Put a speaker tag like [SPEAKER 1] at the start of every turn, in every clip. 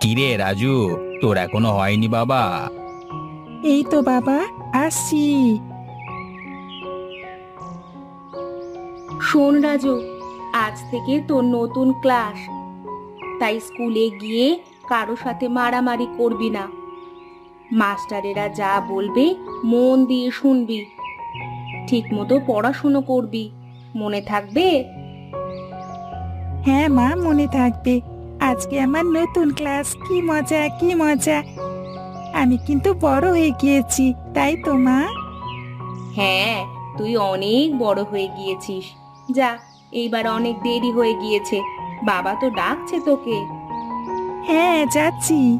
[SPEAKER 1] কিরে রাজু তোর এখনও হয়নি বাবা?
[SPEAKER 2] এই তো বাবা আসছি।
[SPEAKER 3] শোন রাজু আজ থেকে তোর নতুন ক্লাস। তাই স্কুলে গিয়ে কারও সাথে মারামারি করবি না। মাস্টারেরা যা বলবে মন দিয়ে শুনবি। ঠিক মতো পড়াশুনো করবি। মনে থাকবে?
[SPEAKER 2] হ্যাঁ মা মনে থাকবে। আজকে আমার নতুন ক্লাস। কি মজা কি মজা। আমি কিন্তু বড় হয়ে গিয়েছি তাই তো মা?
[SPEAKER 3] হ্যাঁ তুই অনেক বড় হয়ে গিয়েছিস। যা এইবার অনেক দেরি হয়ে গিয়েছে। বাবা তো ডাকছে তোকে।
[SPEAKER 2] হ্যাঁ যাচ্ছি।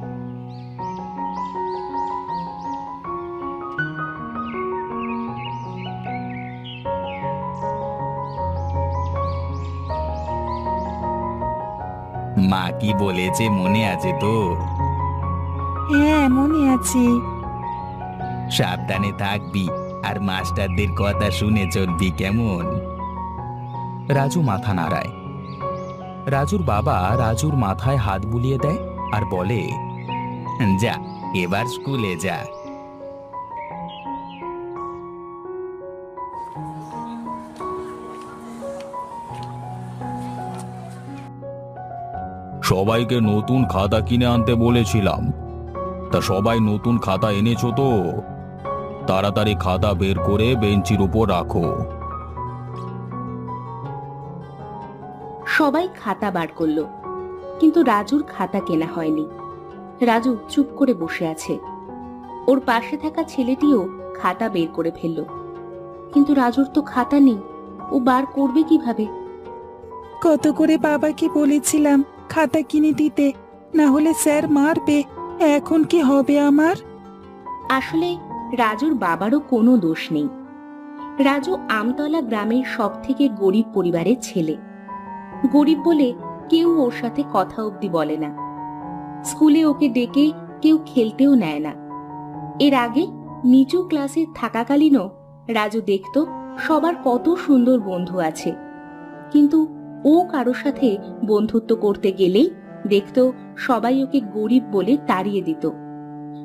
[SPEAKER 1] মা কি বলেছে মনে আছে তো?
[SPEAKER 2] হ্যাঁ মনে আছে।
[SPEAKER 1] সাবধানে থাকবি আর মাস্টারদের কথা শুনে চলবি কেমন? রাজু মাথা নাড়ায়। রাজুর বাবা রাজুর মাথায় হাত বুলিয়ে দেয় আর বলে যা এবার স্কুলে যা। সবাইকে নতুন খাতা কিনে আনতে বলেছিলাম। তা সবাই নতুন খাতা এনেছো তো? তাড়াতাড়ি খাতা বের করে বেঞ্চির উপর রাখো।
[SPEAKER 3] সবাই খাতা বার করল কিন্তু রাজুর খাতা কেনা হয়নি। রাজু চুপ করে বসে আছে। ওর পাশে থাকা ছেলেটিও খাতা বের করে ফেলল কিন্তু রাজুর তো খাতা নেই ও বার করবে কীভাবে?
[SPEAKER 2] কত করে বাবাকে বলেছিলাম খাতা কিনে দিতে, না হলে স্যার মারবে। এখন কি হবে আমার?
[SPEAKER 3] আসলে রাজুর বাবারও কোনো দোষ নেই। রাজু আমতলা গ্রামের সব থেকে গরিব পরিবারের ছেলে। গরিব বলে কেউ ওর সাথে কথা অবধি বলে না। স্কুলে ওকে ডেকে কেউ খেলতেও নেয় না। এর আগে নিচু ক্লাসে থাকাকালীনও রাজু দেখত সবার কত সুন্দর বন্ধু আছে। কিন্তু ও কারোর সাথে বন্ধুত্ব করতে গেলেই দেখত সবাই ওকে গরিব বলে তাড়িয়ে দিত।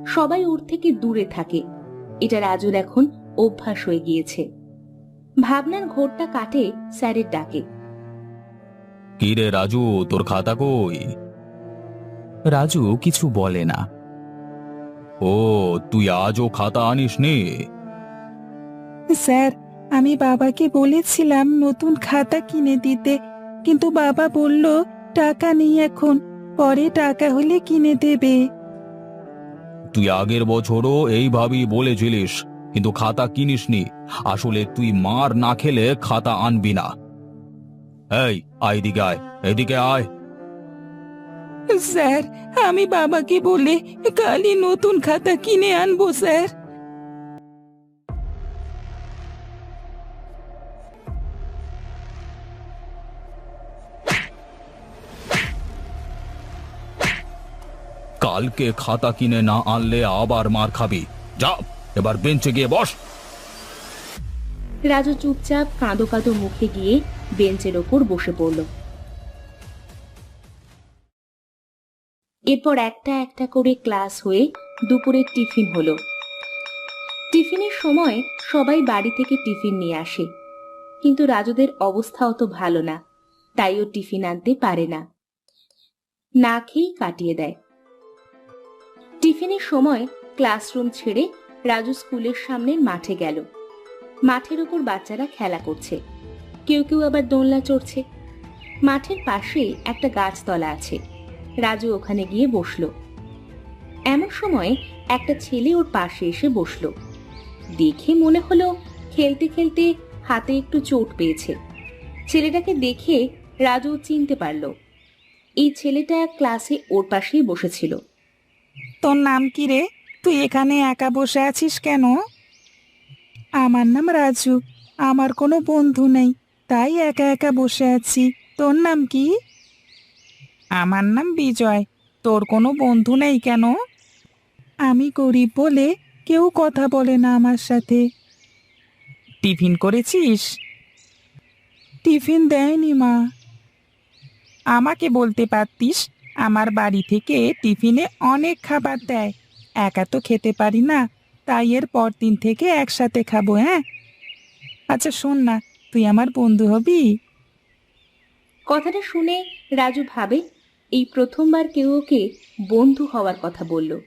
[SPEAKER 3] সবাই ওর থেকে দূরে থাকে। এটা রাজুর এখন অভ্যাস হয়ে গিয়েছে। ভাবনার ঘোরটা কাটে স্যারের ডাকে।
[SPEAKER 1] কি রে রাজু তোর খাতা কই? রাজু কিছু বলে না। ও তুই আজও খাতা আনিস নি
[SPEAKER 2] স্যার আমি বাবাকে বলেছিলাম নতুন খাতা কিনে দিতে। কিন্তু বাবা বলল টাকা নেই এখন পরে টাকা হলে কিনে দেবে।
[SPEAKER 1] তুই আগের বছরও এইভাবেই বলেছিলিস কিন্তু খাতা কিনিসনি। আসলে তুই মার না খেলে খাতা আনবি না। এই আয় এদিকে আয় এদিকে আয়।
[SPEAKER 2] স্যার আমি বাবাকে বলে কালই নতুন খাতা কিনে আনব স্যার।
[SPEAKER 1] কালকে খাতা কিনে না আনলে আবার মার খাবি। যা, এবার বেঞ্চে গিয়ে বস।
[SPEAKER 3] রাজু চুপচাপ কাঁদো কাঁদো মুখে গিয়ে বেঞ্চের ওপর বসে পড়ল। এরপর একটা একটা করে ক্লাস হয়ে দুপুরে টিফিন হলো। টিফিনের সময় সবাই বাড়ি থেকে টিফিন নিয়ে আসে। কিন্তু রাজুদের অবস্থা অত ভালো না, তাই ও টিফিন আনতে পারে না। না খেয়েই কাটিয়ে দেয়। টিফিনের সময় ক্লাসরুম ছেড়ে রাজু স্কুলের সামনের মাঠে গেল। মাঠের উপর বাচ্চারা খেলা করছে। কেউ কেউ আবার দোলনা চড়ছে। মাঠের পাশে একটা গাছতলা আছে। রাজু ওখানে গিয়ে বসল। এমন সময় একটা ছেলে ওর পাশে এসে বসল। দেখে মনে হলো খেলতে খেলতে হাতে একটু চোট পেয়েছে। ছেলেটাকে দেখে রাজু চিনতে পারল। এই ছেলেটা ক্লাসে ওর পাশেই বসেছিল।
[SPEAKER 2] তোর নাম কি রে? তুই এখানে একা বসে আছিস কেন? আমার নাম রাজু। আমার কোনো বন্ধু নেই। তাই একা একা বসে আছি। তোর নাম কি? আমার নাম বিজয়। তোর কোনো বন্ধু নেই কেন? আমি গরিব বলে কেউ কথা বলে না আমার সাথে। টিফিন করেছিস? টিফিন দেয়নি মা। আমাকে বলতে পারতিস? আমার বাড়ি থেকে টিফিনে অনেক খাবার দেয়। একা তো খেতে পারি না। তাই এর পর দিন থেকে একসাথে খাব হ্যাঁ? আচ্ছা শোন না তুই আমার বন্ধু হবি?
[SPEAKER 3] কথাটা শুনে রাজু ভাবে এই প্রথমবার কেউ ওকে বন্ধু হওয়ার কথা বলল।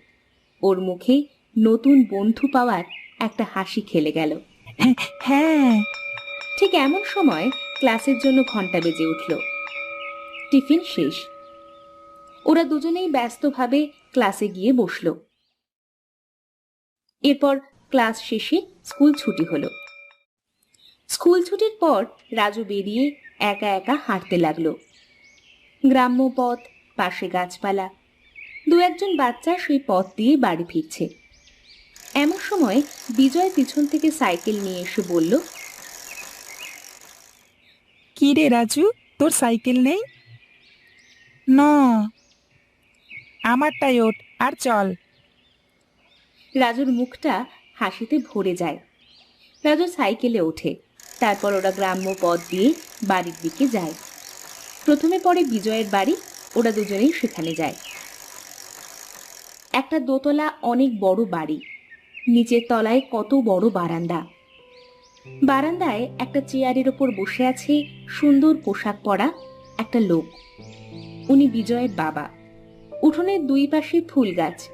[SPEAKER 3] ওর মুখে নতুন বন্ধু পাওয়ার একটা হাসি খেলে গেল।
[SPEAKER 2] হ্যাঁ
[SPEAKER 3] ঠিক এমন সময় ক্লাসের জন্য ঘণ্টা বেজে উঠল। টিফিন শেষ। ওরা দুজনেই ব্যস্তভাবে ক্লাসে গিয়ে বসল। এরপর ক্লাস শেষে স্কুল ছুটি হলো। স্কুল ছুটির পর রাজু বেরিয়ে একা একা হাঁটতে লাগল। গ্রাম্য পথ, পাশে গাছপালা, দু একজন বাচ্চা সেই পথ দিয়ে বাড়ি ফিরছে। এমন সময় বিজয় পিছন থেকে সাইকেল নিয়ে এসে বলল
[SPEAKER 2] কি রে রাজু, তোর সাইকেল নেই? না। আমারটাই ওঠ, আর চল।
[SPEAKER 3] রাজুর মুখটা হাসিতে ভরে যায়। রাজু সাইকেলে ওঠে, তারপর ওরা গ্রাম্য পথ দিয়ে বাড়ির দিকে যায়। প্রথমে পরে বিজয়ের বাড়ি, ওরা দুজনেই সেখানে যায়। একটা দোতলা অনেক বড় বাড়ি, নিচের তলায় কত বড় বারান্দা। বারান্দায় একটা চেয়ারের ওপর বসে আছে সুন্দর পোশাক পরা একটা লোক। উনি বিজয়ের বাবা। উঠোনের দুই পাশে ফুল গাছ।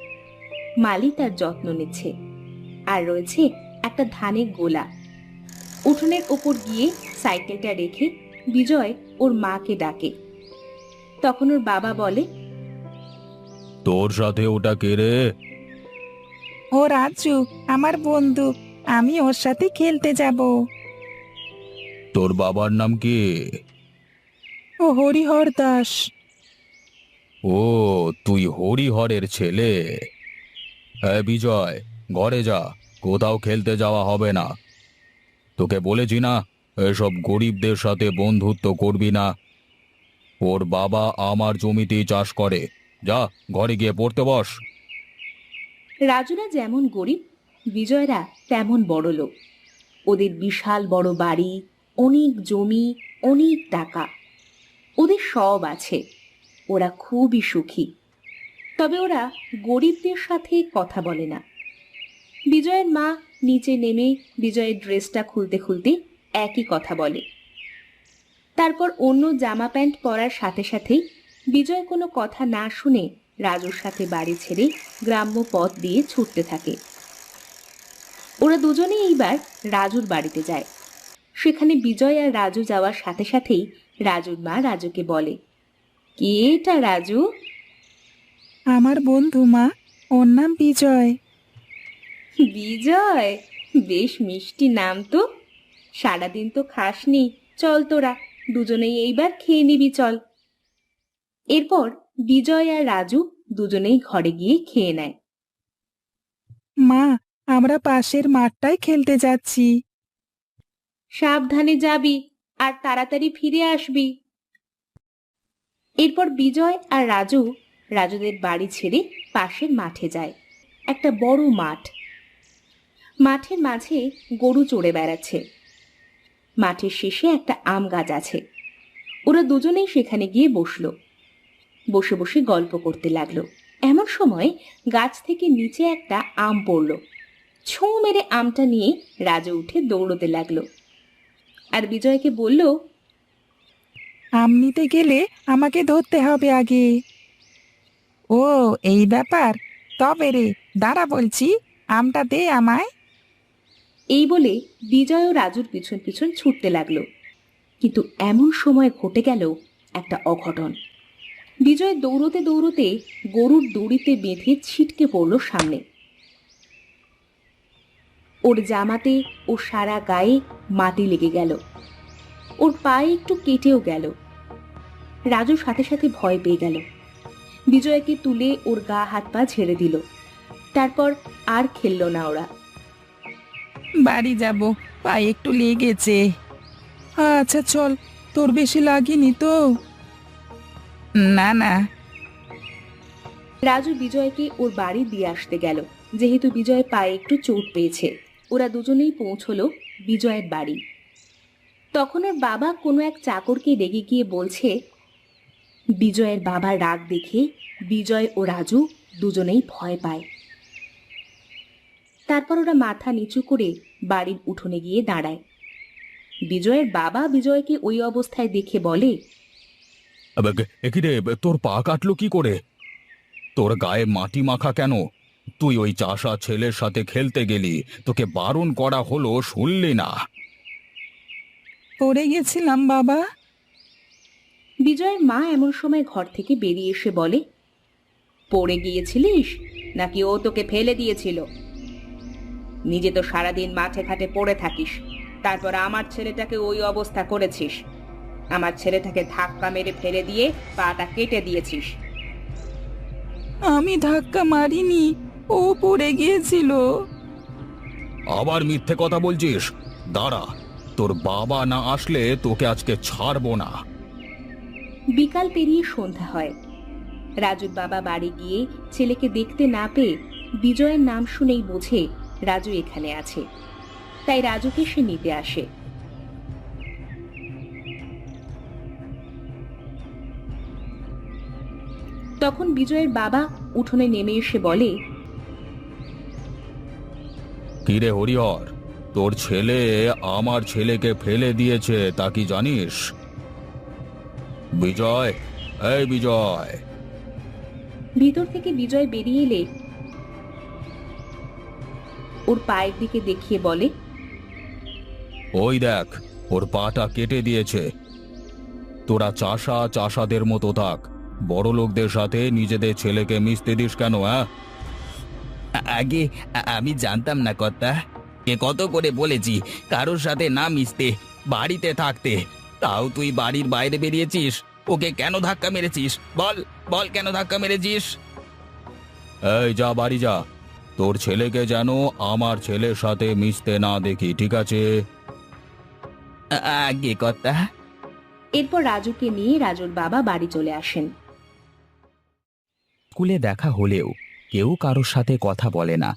[SPEAKER 3] মালি তার যত্ন নিচ্ছে। আর রয়েছে একটা ধানের গোলা। উঠোনের ওপর গিয়ে সাইকেলটা রেখে বিজয় ওর মাকে ডাকে। তখন ওর বাবা বলে
[SPEAKER 1] তোর সাথে ওটা কে রে?
[SPEAKER 2] ও রাজু আমার বন্ধু। আমি ওর সাথে খেলতে যাব।
[SPEAKER 1] তোর বাবার নাম কি?
[SPEAKER 2] ও হরিহর দাস।
[SPEAKER 1] ও, তুই হরিহরের ছেলে। হ্যাঁ বিজয়, ঘরে যা, কোথাও খেলতে যাওয়া হবে না। তোকে বলেছি না, এসব গরিবদের সাথে বন্ধুত্ব করবি না। ওর বাবা আমার জমিতেই চাষ করে। যা, ঘরে গিয়ে পড়তে বস।
[SPEAKER 3] রাজুরা যেমন গরিব, বিজয়রা তেমন বড় লোক। ওদের বিশাল বড় বাড়ি, অনেক জমি, অনেক টাকা। ওদের সব আছে। ওরা খুবই সুখী। তবে ওরা গরিবদের সাথে কথা বলে না। বিজয়ের মা নিচে নেমে বিজয়ের ড্রেসটা খুলতে খুলতে একই কথা বলে। তারপর অন্য জামা প্যান্ট পরার সাথে সাথেই বিজয় কোনো কথা না শুনে রাজুর সাথে বাড়ি ছেড়ে গ্রাম্য পথ দিয়ে ছুটতে থাকে। ওরা দুজনেই এইবার রাজুর বাড়িতে যায়। সেখানে বিজয় আর রাজু যাওয়ার সাথে সাথেই রাজুর মা রাজুকে বলে কে এটা রাজু?
[SPEAKER 2] আমার বন্ধু মা। ওর নাম বিজয়।
[SPEAKER 3] বিজয়? বেশ মিষ্টি নাম তো। সারাদিন তো খাসনি। চল তোরা দুজনেই এইবার খেয়ে নিবি চল। এরপর বিজয় আর রাজু দুজনেই ঘরে গিয়ে খেয়ে নেয়।
[SPEAKER 2] মা আমরা পাশের মাঠটায় খেলতে যাচ্ছি।
[SPEAKER 3] সাবধানে যাবি আর তাড়াতাড়ি ফিরে আসবি। এরপর বিজয় আর রাজু, রাজুদের বাড়ি ছেড়ে পাশের মাঠে যায়। একটা বড় মাঠ। মাঠের মাঝে গরু চড়ে বেড়াচ্ছে। মাঠের শেষে একটা আম গাছ আছে। ওরা দুজনেই সেখানে গিয়ে বসল। বসে বসে গল্প করতে লাগল। এমন সময় গাছ থেকে নিচে একটা আম পড়ল। ছোঁ মেরে আমটা নিয়ে রাজু উঠে দৌড়তে লাগল। আর বিজয়কে বলল
[SPEAKER 2] আম নিতে গেলে আমাকে ধরতে হবে আগে। ও, এই ব্যাপার? তবে রে, দাঁড়া বলছি, আমটা দে আমায়।
[SPEAKER 3] এই বলে বিজয় ও রাজুর পিছন পিছন ছুটতে লাগল। কিন্তু এমন সময় ঘটে গেল একটা অঘটন। বিজয় দৌড়তে দৌড়তে গরুর দড়িতে বেঁধে ছিটকে পড়ল সামনে। ওর জামাতে ও সারা গায়ে মাটি লেগে গেল। ওর পায়ে একটু কেটেও গেল। রাজু সাথে সাথে ভয় পেয়ে গেল। বিজয়কে তুলে ওর গা হাত পা ছেড়ে দিল। তারপর আর খেলল না ওরা।
[SPEAKER 2] বাড়ি যাব পায়ে একটু লেগেছে। আচ্ছা চল তোর বেশি লাগেনি তো? না না।
[SPEAKER 3] রাজু বিজয়কে ওর বাড়ি দিয়ে আসতে গেল। যেহেতু বিজয় পায়ে একটু চোট পেয়েছে ওরা দুজনেই পৌঁছলো বিজয়ের বাড়ি। তখন ওর বাবা কোনো এক চাকরকে রেগে গিয়ে বলছে বিজয়ের বাবার রাগ দেখে বিজয় ও রাজু দুজনেই ভয় পায়। তারপর ওরা মাথা নিচু করে বাড়ির উঠোনে গিয়ে দাঁড়ায়। বিজয়ের বাবা বিজয়কে ওই অবস্থায় দেখে বলে
[SPEAKER 1] তোর পা কাটলো কি করে? তোর গায়ে মাটি মাখা কেন? তুই ওই চাষা ছেলের সাথে খেলতে গেলি তোকে বারণ করা হলো শুনলি না।
[SPEAKER 2] পড়ে গেছিলাম বাবা।
[SPEAKER 3] বিজয়ের মা এমন সময় ঘর থেকে বেরিয়ে এসে বলে পড়ে গিয়েছিলিস? নাকি ও তোকে ফেলে দিয়েছিল? নিজে তো সারাদিন মাঠে ঘাটে পড়ে থাকিস। তারপর আমার ছেলেটাকে ওই অবস্থা করেছিস। আমার ছেলেটাকে ধাক্কা মেরে ফেলে দিয়ে পাটা কেটে দিয়েছিস।
[SPEAKER 2] আমি ধাক্কা মারিনি। ও পড়ে গিয়েছিল।
[SPEAKER 1] আবার মিথ্যে কথা বলছিস? দাঁড়া তোর বাবা না আসলে তোকে আজকে ছাড়বো না।
[SPEAKER 3] বিকাল পেরিয়ে সন্ধ্যা হয়। রাজুর বাবা বাড়ি গিয়ে ছেলেকে দেখতে না পেয়ে বিজয়ের নাম শুনেই বোঝে রাজু এখানে আছে। তাই রাজুকে সে নিতে আসে। তখন বিজয়ের বাবা উঠোনে নেমে এসে বলে,
[SPEAKER 1] কিরে হরিহর, তোর ছেলে আমার ছেলেকে ফেলে দিয়েছে, তা কি জানিস? বিজয় এই বিজয়।
[SPEAKER 3] ভিতর থেকে বিজয় বেরিয়ে এলে ওর পায়ের দিকে দেখিয়ে বলে
[SPEAKER 1] ওই দেখ ওর পাটা কেটে দিয়েছে। তোরা চাষা চাষাদের মতো থাক বড় লোকদের সাথে নিজেদের ছেলেকে মিশতে দিস কেন হ্যাঁ? আগে আমি জানতাম না কর্তা কে কত করে বলেছি কারোর সাথে না মিশতে বাড়িতে থাকতে। তাও তুই বাড়ির বাইরে বেরিয়েছিস? ওকে কেন ধাক্কা মেরেছিস? বল বল কেন ধাক্কা মেরেছিস? এই যা বাড়ি যা। তোর ছেলেকে যেন আমার ছেলের সাথে মিশতে না দেখি ঠিক আছে? আগে
[SPEAKER 3] এরপর রাজুকে নিয়ে রাজুর বাবা বাড়ি চলে আসেন।
[SPEAKER 1] স্কুলে দেখা হলেও কেউ কারোর সাথে কথা বলে না।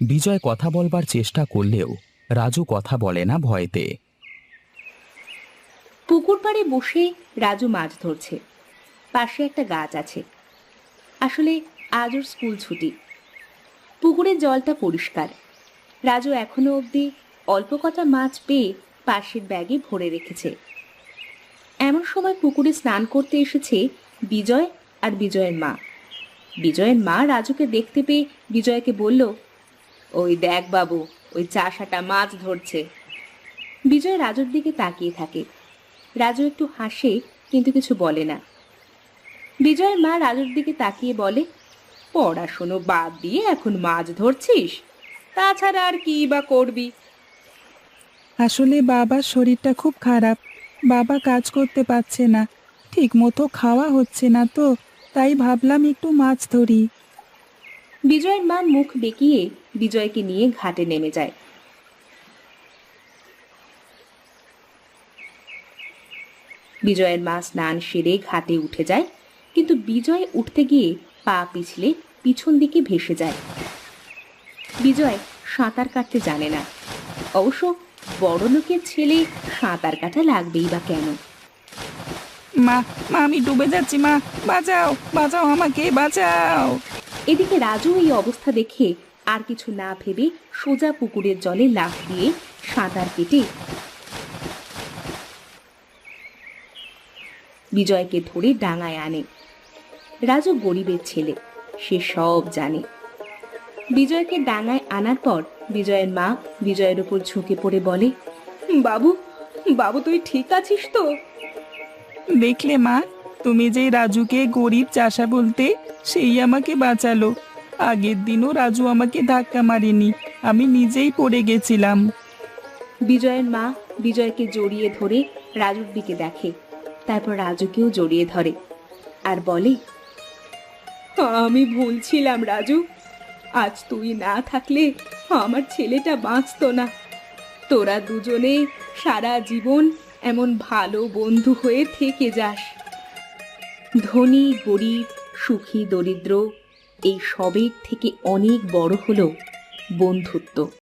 [SPEAKER 1] বিজয় কথা বলবার চেষ্টা করলেও রাজু কথা বলে না ভয়তে।
[SPEAKER 3] পুকুর পাড়ে বসে রাজু মাছ ধরছে। পাশে একটা গাছ আছে। আসলে আজ ওর স্কুল ছুটি। পুকুরের জলটা পরিষ্কার। রাজু এখনও অবধি অল্প কটা মাছ পেয়ে পাশের ব্যাগে ভরে রেখেছে। এমন সময় পুকুরে স্নান করতে এসেছে বিজয় আর বিজয়ের মা। বিজয়ের মা রাজুকে দেখতে পেয়ে বিজয়কে বলল, ওই দেখ বাবু, ওই চাষাটা মাছ ধরছে। বিজয় রাজুর দিকে তাকিয়ে থাকে। রাজু একটু হাসে কিন্তু কিছু বলে না। বিজয়ের মা রাজুর দিকে তাকিয়ে বলে পড়াশুনো বাদ দিয়ে এখন মাছ ধরছিস? তাছাড়া আর কি বা করবি?
[SPEAKER 2] আসলে বাবার শরীরটা খুব খারাপ। বাবা কাজ করতে পারছে না। ঠিক মতো খাওয়া হচ্ছে না তো তাই ভাবলাম একটু মাছ ধরি।
[SPEAKER 3] বিজয়ের মা মুখ বেঁকিয়ে বিজয়কে নিয়ে ঘাটে নেমে যায়। বিজয়ের মা স্নান সেরে ঘাটে উঠে যায় কিন্তু বিজয় উঠতে গিয়ে পা পিছলে পিছন দিকে ভেসে যায়। বিজয় সাঁতার কাটতে জানে না। অবশ্য বড় লোকের ছেলে সাঁতার কাটা লাগবেই বা কেন?
[SPEAKER 2] মা মা আমি ডুবে যাচ্ছি মা বাঁচাও বাঁচাও আমাকে বাঁচাও।
[SPEAKER 3] এদিকে রাজু এই অবস্থা দেখে আর কিছু না ভেবে সোজা পুকুরের জলে লাফ দিয়ে সাঁতার কেটে বিজয়কে ধরে ডাঙায় আনে। রাজু গরিবের ছেলে সে সব জানে। বিজয়কে ডাঙায় আনার পর বিজয়ের মা বিজয়ের উপর ঝুঁকে পড়ে বলে বাবু বাবু তুই ঠিক আছিস তো?
[SPEAKER 2] দেখলে মা তুমি যে রাজুকে গরিব চাষা বলতে সেই আমাকে বাঁচালো। আগের দিনও রাজু আমাকে ধাক্কা মারেনি আমি নিজেই পড়ে গেছিলাম।
[SPEAKER 3] বিজয়ের মা বিজয়কে জড়িয়ে ধরে রাজুর দিকে দেখে। তারপর রাজুকেও জড়িয়ে ধরে আর বলে, আমি ভুলছিলাম রাজু। আজ তুই না থাকলে আমার ছেলেটা বাঁচতো না। তোরা দুজনে সারা জীবন এমন ভালো বন্ধু হয়ে থেকে যাস। ধনী, গরিব, সুখী, দরিদ্র, এই সবের থেকে অনেক বড় হলো বন্ধুত্ব।